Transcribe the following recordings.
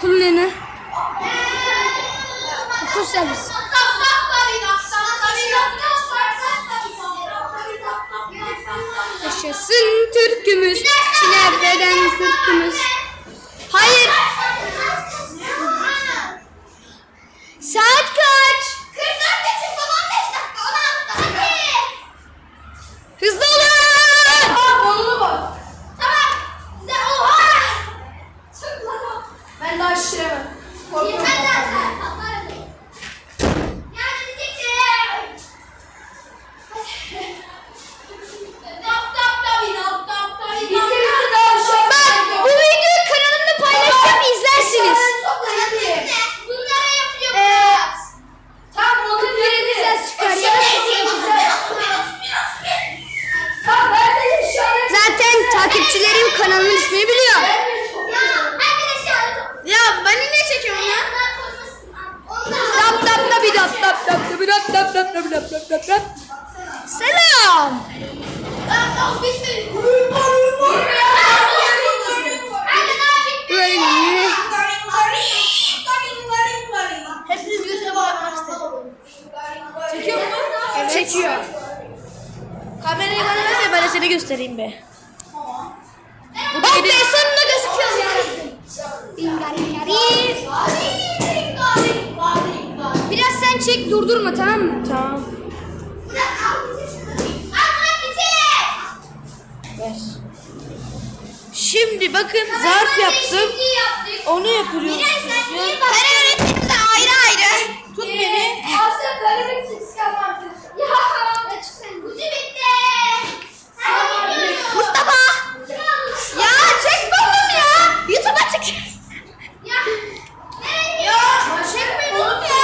kullanı. Okul servis. Yaşasın Türk'ümüz, Çilerde'den Türk'ümüz. Hayır. Saat Hepiniz götüre bakmak istedim. Çekiyor mu? Evet. Çekiyor. Kamerayı bana versene ben de seni göstereyim be. Bak be sonunda gözüküyor ya. Biraz sen çek durdurma tamam mı? Tamam. Ver. Şimdi bakın zarf yaptım. Onu yapıyorum. Her öğretmenimize ayrı ayrı. Tut beni. Asya karamek çıksam Mustafa. Ya çek oğlum ya. YouTube'a çık. Çekmeyin oğlum ya.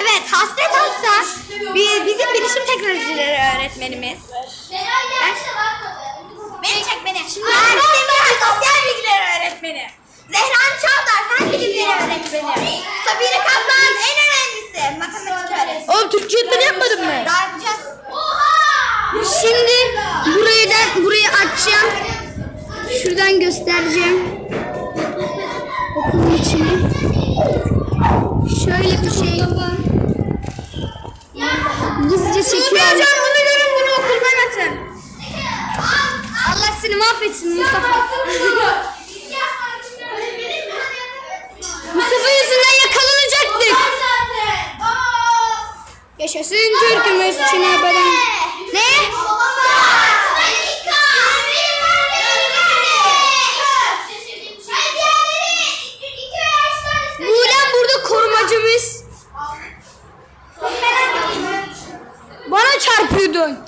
Evet hasret olsa bir, bizim bilişim teknolojileri öğretmenimiz. Beni çek beni. Şimdi öğretmenim sosyal bilgiler öğretmeni. Zehran Çağdar fen bilimleri öğretmeni. Sabine Kaplan en önemlisi matematik öğretmeni. Oğlum Türkçe öğretmeni yapmadın mı? Daha yapacağız. Şimdi burayı da burayı açacağım. Şuradan göstereceğim. Okulun içini. Şöyle bir şey. Gizlice çekiyorum. bunu görün bunu okuldan atın. Allah seni mahvetsin. Mustafa Yaşasın Türk'ümüz Çin'e beden. Ne? Buğlem burada korumacımız. Bana çarpıyordun.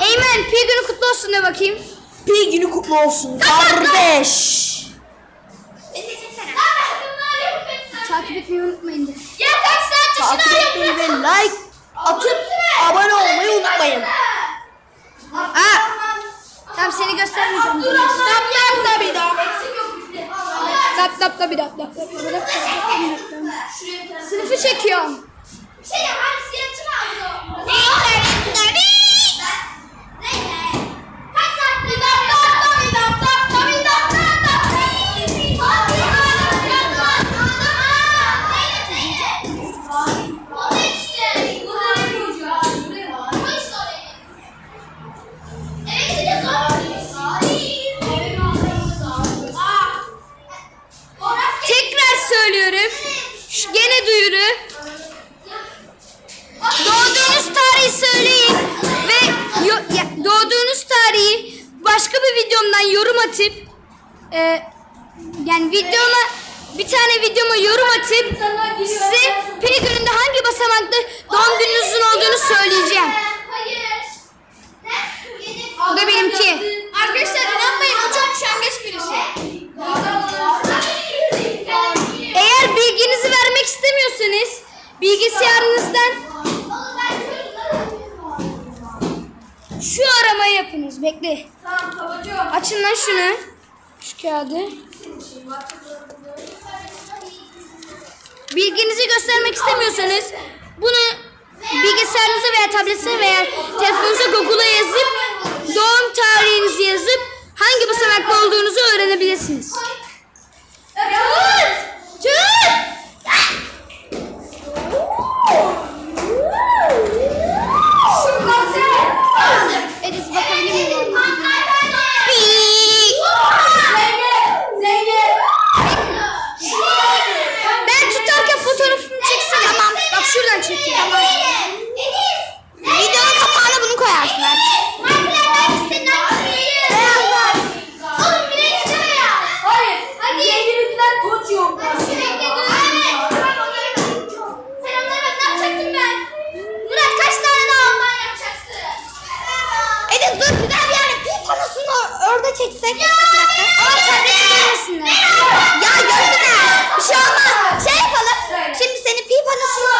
Eymen pi günü kutlu olsun de bakayım. Bir günü kutlu olsun kardeş. Takip etmeyi unutmayın de. Kaç saat Takip etmeyi ve like atıp abone olmayı unutmayın. Aa, tamam seni göstermeyeceğim. Tap tap da. Tap bir tap tap tap tap tap. Sınıfı çekiyorum. Tekrar atıp e, yani videoma bir tane videoma yorum atıp size gününde hangi basamakta doğum gününüzün olduğunu söyleyeceğim. Bu da benimki. Arkadaşlar inanmayın o çok üşengeç birisi. Eğer bilginizi vermek istemiyorsanız bilgisayarınızdan Bekle. Tamam kapatıyorum. Açın lan şunu. Şu kağıdı. Bilginizi göstermek istemiyorsanız bunu bilgisayarınıza veya tabletinize veya telefonunuza Google'a yazıp doğum tarihinizi yazıp hangi basamakta olduğunuzu öğrenebilirsiniz. Tut! Şu orada çeksek. Ama tableti görmesinler. Ya görsünler. Bir şey olmaz. Şey yapalım. Şimdi seni pil panosunu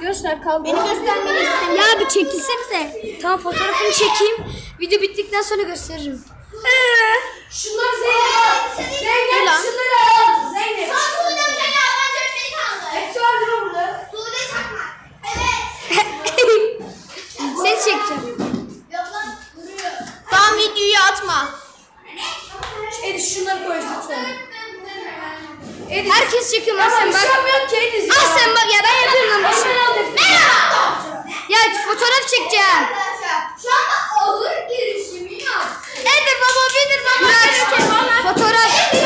Göster kal. Beni göstermeni istemiyorum. Ya bir çekilsenize. Tamam fotoğrafını çekeyim. Video bittikten sonra gösteririm. Şunları Zeynep al. Ne Zeynep lan? şunları al. Zeynep. Son Sude Hoca'yla yabancı öğretmeni kaldı. Hepsi var değil mi burada? Sude Çakmak. Evet. Seni çekeceğim. Yok lan duruyor. Tamam videoyu atma. Edis şunları koy lütfen. Edis. Herkes çekiyor lan sen bak. Konuşamıyor ki Edis. Al sen bak ya ben yapıyorum lan. Merhaba. Ya fotoğraf çekeceğim. Şu anda ağır girişimi yap. Nedir baba nedir baba? Fotoğraf.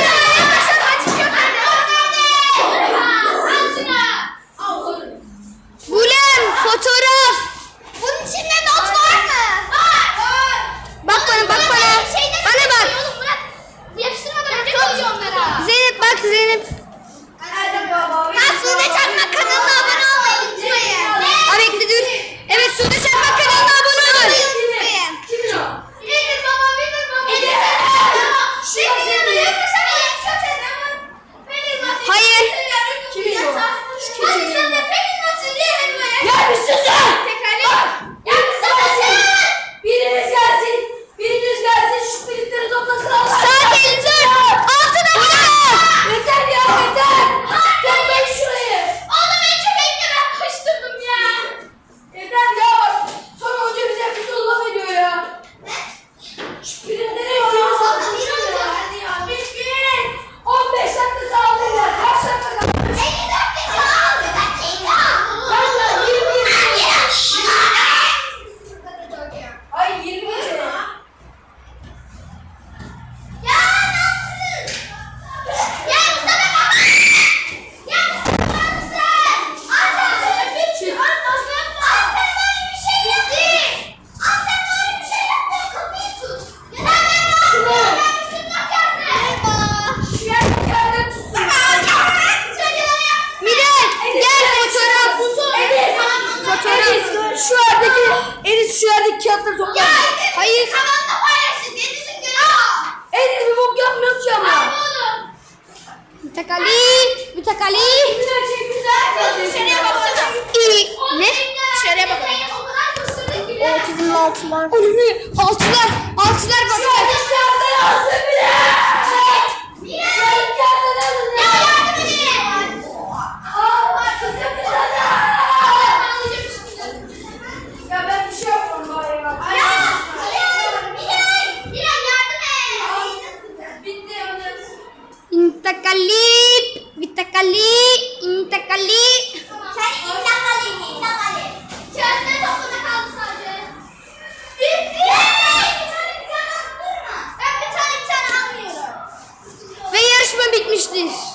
altılar. Ölümü altılar. Altılar bak. Şu anda şu anda yansın bile. Niye? Ya yardım edin. Allah kızım kızım. Ya ben bir şey yapmam bari ya. Ya. Bilal. Bilal yardım et. Bitti yalnız. İntakali. Bitakali. İntakali. Sen intakali. bitmiştir.